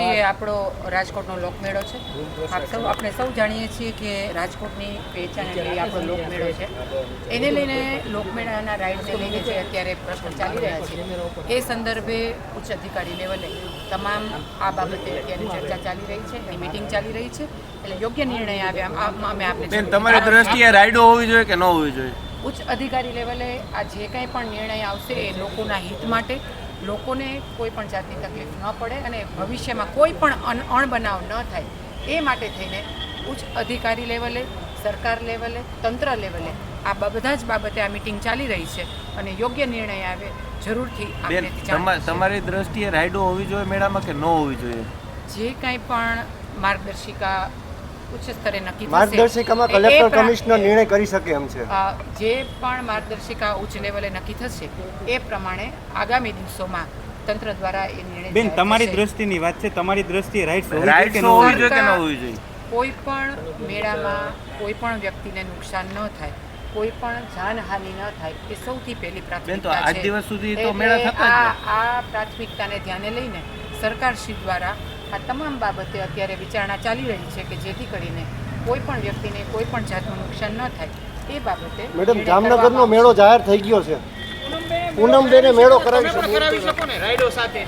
દ્રષ્ટિએ આપણો રાજકોટનો લોકમેળો છે. આપ સૌ આપણે સૌ જાણીએ છીએ કે રાજકોટની પહેચાન એટલે આપણો લોકમેળો છે. એને લઈને લોકમેળાના રાઇડને લઈને જે અત્યારે પ્રશ્નો ચાલી રહ્યા છે એ સંદર્ભે ઉચ્ચ અધિકારી લેવલે તમામ આ બાબતે અત્યારે ચર્ચા ચાલી રહી છે એની મિટિંગ ચાલી રહી છે. એટલે યોગ્ય નિર્ણય આવે આમ અમે આપણે તમારી દ્રષ્ટિએ રાઇડો હોવી જોઈએ કે ન હોવી જોઈએ? ઉચ્ચ અધિકારી લેવલે આ જે કંઈ પણ નિર્ણય આવશે એ લોકોના હિત માટે લોકોને કોઈ પણ જાતની તકલીફ ન પડે અને ભવિષ્યમાં કોઈ પણ અણબનાવ ન થાય એ માટે થઈને ઉચ્ચ અધિકારી લેવલે સરકાર લેવલે તંત્ર લેવલે આ બધા જ બાબતે આ મિટિંગ ચાલી રહી છે અને યોગ્ય નિર્ણય આવે જરૂરથી. તમારી દ્રષ્ટિએ રાઈડો હોવી જોઈએ મેળામાં કે ન હોવી જોઈએ જે કાંઈ પણ માર્ગદર્શિકા ઉચ્ચ સ્તરે નક્કી થશે. માર્ગદર્શિકામાં કલેક્ટર કમિશનર નિર્ણય કરી શકે એમ છે. જે પણ માર્ગદર્શિકા ઉચ્ચ લેવલે નક્કી થશે એ પ્રમાણે આગામી દિવસોમાં તંત્ર દ્વારા એ નિર્ણય બેન તમારી. દ્રષ્ટિની વાત છે તમારી દ્રષ્ટિએ રાઈટ હોવી જોઈએ કે ન હોવી જોઈએ જોઈએ કે ન હોવી જોઈએ? કોઈ પણ મેળામાં કોઈ પણ વ્યક્તિને નુકસાન ન થાય કોઈ પણ જાનહાનિ ન થાય એ સૌથી પહેલી બેન, તો આજ દિવસ સુધી તો મેળા થતા આ આ પ્રાથમિકતાને ધ્યાને લઈને સરકારશ્રી દ્વારા આ તમામ બાબતે અત્યારે વિચારણા ચાલી રહી છે કે જેથી કરીને કોઈ પણ વ્યક્તિને કોઈ પણ જાતનું નુકસાન ન થાય એ બાબતે મેડમ જામનગરનો મેળો જાહેર થઈ ગયો છે. પૂનમબેને મેળો કરાવી તમે પણ શકે. કરાવી શકો ને રાઈડો સાથે.